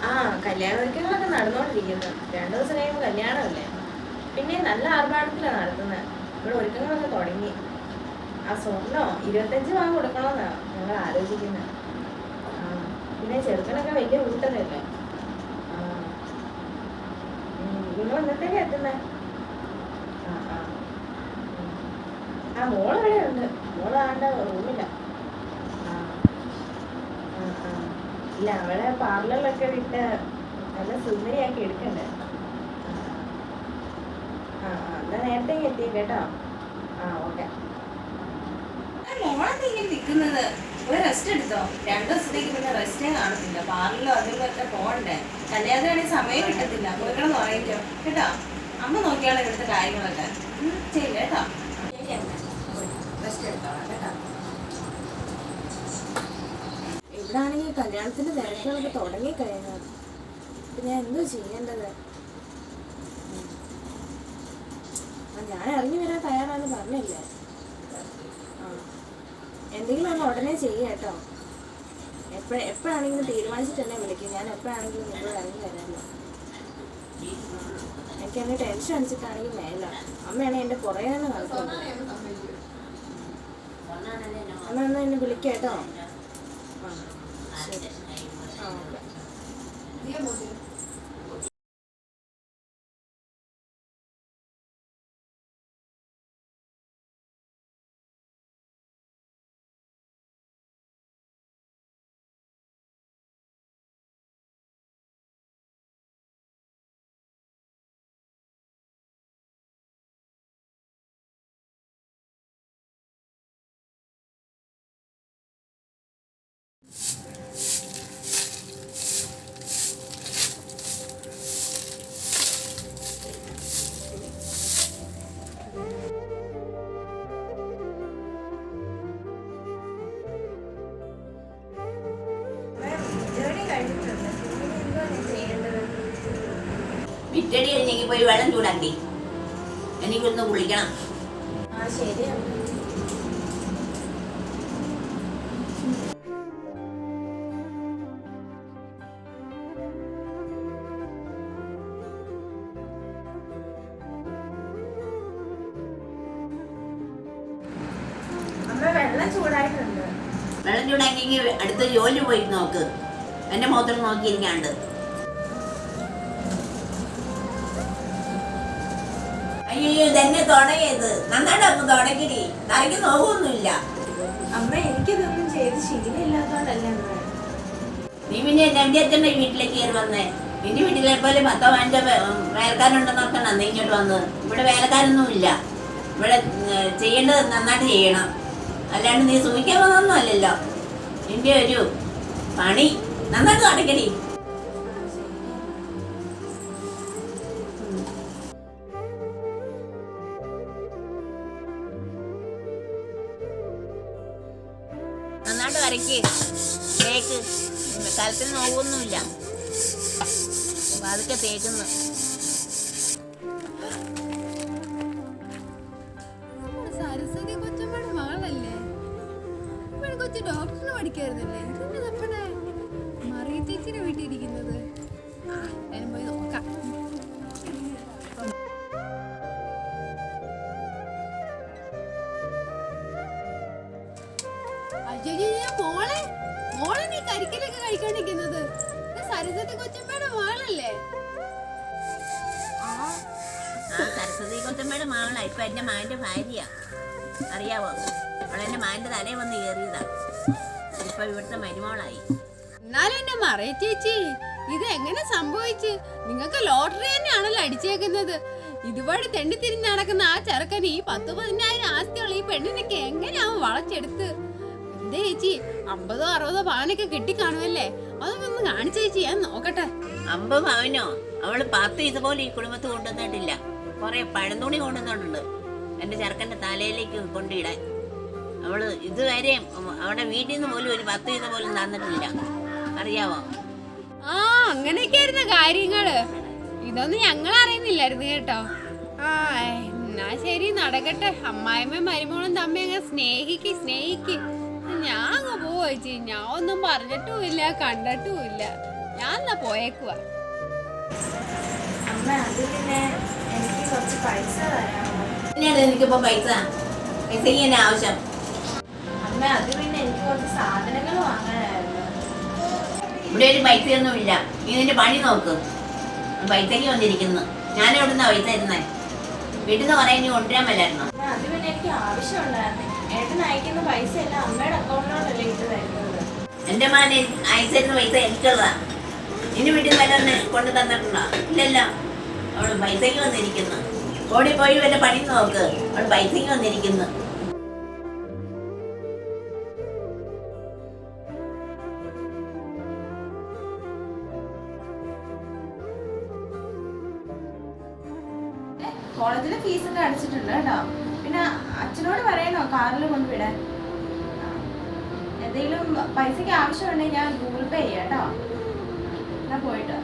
ആ കല്യാണ ഒരുക്കങ്ങളൊക്കെ നടന്നുകൊണ്ടിരിക്കുന്നു രണ്ടു ദിവസം കഴിയുമ്പോൾ കല്യാണമല്ലേ? പിന്നെ നല്ല ആർഭാടത്തിലാണ് നടത്തുന്നത് ഇവിടെ ഒരുക്കങ്ങളൊക്കെ തുടങ്ങി. ആ സ്വർണോ ഇരുപത്തഞ്ച് വാങ്ങി കൊടുക്കണമെന്നാണ് ഞങ്ങൾ ആലോചിക്കുന്നത് ആ പിന്നെ ചെറുക്കനൊക്കെ വലിയ കൂട്ടതല്ലേ ആ നിങ്ങൾ എന്നത്തേക്ക് എത്തുന്നേ? ആ ആ ആ മോൾ ഇവിടെ ഉണ്ട് മോൾ ആണ്ട റൂമില്ല ആ ആ, ആ. ഇല്ല അവളെ പാർലറിലൊക്കെ വിട്ട് നല്ല സുന്ദരിയാക്കി എടുക്കണ്ടേ? ആ, ആ ആ എന്നാ നേരത്തെ എത്തി കേട്ടോ. ആ ഓക്കെ. മോളെന്താ ഇങ്ങനെ നിൽക്കുന്നത് ഒരു റെസ്റ്റ് എടുത്തോ? രണ്ടു ദിവസത്തേക്ക് പിന്നെ റെസ്റ്റേ കാണത്തില്ല. പാർലറിലോ അതിലൊക്കെ പോകണ്ടേ? കല്യാണത്തിനാണെങ്കിൽ സമയം കിട്ടത്തില്ല. പോയിക്കണം ഉറങ്ങിക്കോ. കേട്ടോ? അമ്മ നോക്കിയാളെ ഇവിടുത്തെ കാര്യങ്ങളൊക്കെ. ചെയ്യില്ല കേട്ടോ. റെസ്റ്റ് എടുത്തോളാം കേട്ടോ. ഇവിടെ ആണെങ്കിൽ കല്യാണത്തിന്റെ തിരക്കുകളൊക്കെ തുടങ്ങി കഴിഞ്ഞു ഞാൻ എന്തോ ചെയ്യേണ്ടത്? ഞാൻ ഇറങ്ങി വരാൻ തയ്യാറാന്ന് പറഞ്ഞില്ല? എന്തെങ്കിലും ഒന്ന് ഉടനെ ചെയ്യുക കേട്ടോ. എപ്പോഴ എപ്പോഴാണെങ്കിലും തീരുമാനിച്ചിട്ട് എന്നെ വിളിക്കും. ഞാൻ എപ്പോഴാണെങ്കിലും നിങ്ങൾ ഇറങ്ങി വരാമല്ലോ എനിക്ക് എന്നെ ടെൻഷൻ അടിച്ചിട്ടാണെങ്കിൽ മേല. അമ്മയാണെങ്കിൽ എന്റെ പുറകെ തന്നെ നടക്കുന്നത്. എന്നാ എന്നാ എന്നെ വിളിക്കാം കേട്ടോ. ആ. ശരി വിറ്റടി കഴിഞ്ഞെങ്കിൽ പോയി വെള്ളം ചൂടാക്കി. എനിക്കൊന്ന് കുളിക്കണം. ആ ശരിയാണ് വെള്ളം ചൂടാക്കിയെങ്കിൽ അടുത്ത ജോലി പോയി നോക്ക്. എന്റെ മുഖത്തോട്ട് നോക്കിയിരിക്കാണ്ട്. അയ്യോ ഇതെന്നെ തുടങ്ങിയത്. നന്നായിട്ട് അങ്ങ് തുടങ്ങിടി. തലയ്ക്ക് നോക്കൊന്നുമില്ല അമ്മ എനിക്കിതൊന്നും ചെയ്ത് ശീലമില്ലാത്തോണ്ടല്ലേ നീ പിന്നെ എന്റെ അച്ഛന്റെ വീട്ടിലേക്ക് കയറി വന്നേ. നിന്റെ വീട്ടിലെ പോലെ പത്തോ പതിനഞ്ചോ പേ- വേലക്കാരുണ്ടെന്ന് ഓർക്കണം നീ ഇങ്ങോട്ട് വന്നത് ഇവിടെ വേലക്കാരൊന്നും ഇല്ല ഇവിടെ ചെയ്യേണ്ടത് നന്നായിട്ട് ചെയ്യണം. അല്ലാണ്ട് നീ സൂക്ഷിക്കാൻ വന്നൊന്നും അല്ലല്ലോ. നിന്റെ ഒരു പണി. നന്നായിട്ട് നടക്കടി നന്നായിട്ട് വരയ്ക്ക്. തേക്ക്. കാലത്തിൽ നോവൊന്നുമില്ല. അതൊക്കെ തേക്കുന്നു. മകളല്ലേ? ഡോക്ടറിന് പോയി നോക്കാം. മോളെ മോളെ നീ കരിക്കലൊക്കെ കഴിക്കാണ്ടിരിക്കുന്നത് ഇത് സരസ്വതി കൊച്ചമ്മയുടെ മകളല്ലേ ആ സരസ്വതി കൊച്ചമ്മയുടെ മകളാ ഇപ്പൊ എന്റെ മാന്റെ ഭാര്യ അറിയാവോ? അവളെന്റെ മാന്റെ തലേ വന്ന് കയറിയതാ. ഇപ്പൊ ഇവിടുത്തെ മരുമോളായി. എന്നാലും എന്റെ മറിയ ചേച്ചി. ഇത് എങ്ങനെ സംഭവിച്ച്? നിങ്ങൾക്ക് ലോട്ടറി തന്നെയാണല്ലോ അടിച്ചേക്കുന്നത്. ഇതുപോലെ തെണ്ടി തിരിഞ്ഞ് നടക്കുന്ന ആ ചെറുക്കൻ ഈ പത്ത് പതിനായിരം ആസ്തിയുള്ള ഈ പെണ്ണിനൊക്കെ എങ്ങനെയാവും വളച്ചെടുത്ത്? എന്റെ ചേച്ചി? അമ്പതോ അറുപതോ പവനൊക്കെ കിട്ടിക്കാണുമല്ലേ അതൊക്കെ ഒന്ന് കാണിച്ച ചേച്ചി ഞാൻ നോക്കട്ടെ. അമ്പത് പവനോ? അവൾ പത്ത് ഇതുപോലെ ഈ കുടുംബത്ത് കൊണ്ടുവന്നിട്ടില്ല. കുറെ പഴന്തുണി കൊണ്ടുവന്നിട്ടുണ്ട്. എന്റെ ചെറുക്കന്റെ തലയിലേക്ക് കൊണ്ടിടാൻ. അവൾ ഇതുവരെ അവിടെ വീട്ടിൽ നിന്ന് പോലും ഒരു പത്ത് ഇത് പോലും തന്നിട്ടില്ല. അറിയാവോ? ആ അങ്ങനെയൊക്കെയായിരുന്നു കാര്യങ്ങൾ. ഇതൊന്നും ഞങ്ങൾ അറിയുന്നില്ലായിരുന്നു കേട്ടോ. ആ എന്നാ ശരി നടക്കട്ടെ. അമ്മായിമ്മയും മരുമോളും തമ്മി അങ്ങനെ സ്നേഹിക്ക് സ്നേഹിക്ക്. ഞാൻ അങ്ങ് പോവാ പോവോ ചേച്ചി. ഞാൻ ഒന്നും പറഞ്ഞിട്ടുമില്ല കണ്ടിട്ടുമില്ല. ഞാൻ എന്നാ പോയേക്കുവാ. അമ്മ അത് പിന്നെ എനിക്ക് കുറച്ച് പൈസ തരാമോ? പിന്നീട് എനിക്കിപ്പോ പൈസ? പൈസയ്ക്ക് തന്നെ ആവശ്യം. അമ്മ അത് പിന്നെ എനിക്ക് കുറച്ച് സാധനങ്ങൾ വാങ്ങാനായിരുന്നു. ഇവിടെ ഒരു പൈസയൊന്നും ഇല്ല നീ നിന്റെ പണി നോക്ക്. പൈസയ്ക്ക് വന്നിരിക്കുന്നു. ഞാൻ എവിടുന്നാ പൈസ തരുന്നേ. വീട്ടിൽ നിന്ന് പറയാൻ നീ കൊണ്ടുവരാൻ മേലായിരുന്നോ? അമ്മ അത് പിന്നെ എനിക്ക് ആവശ്യമുണ്ടായിരുന്നു. ഏട്ടൻ അയക്കുന്ന പൈസ എല്ലാം അമ്മയുടെ അക്കൗണ്ടിലോട്ടല്ലേ ഇട്ട് തരുന്നത്? എന്റെ മാൻ അയച്ചിരുന്ന പൈസ എനിക്കുള്ളതാ. ഇനി വീട്ടിൽ വരെ കൊണ്ടു തന്നിട്ടുണ്ടോ? ഇല്ലല്ല. അവൾ പൈസയ്ക്ക് വന്നിരിക്കുന്നു. ഓടി പോയി വല്ല പണി നോക്ക്. അവൾ പൈസയ്ക്ക് വന്നിരിക്കുന്നു. കോളേജിലെ ഫീസൊക്കെ അടച്ചിട്ടുണ്ട് കേട്ടോ. പിന്നെ അച്ഛനോട് പറയണോ കാറിൽ കൊണ്ടുവിടാൻ. എന്തെങ്കിലും പൈസക്ക് ആവശ്യമുണ്ടെങ്കിൽ ഞാൻ ഗൂഗിൾ പേ ചെയ്യാം കേട്ടോ. എന്നാ പോയിട്ട്?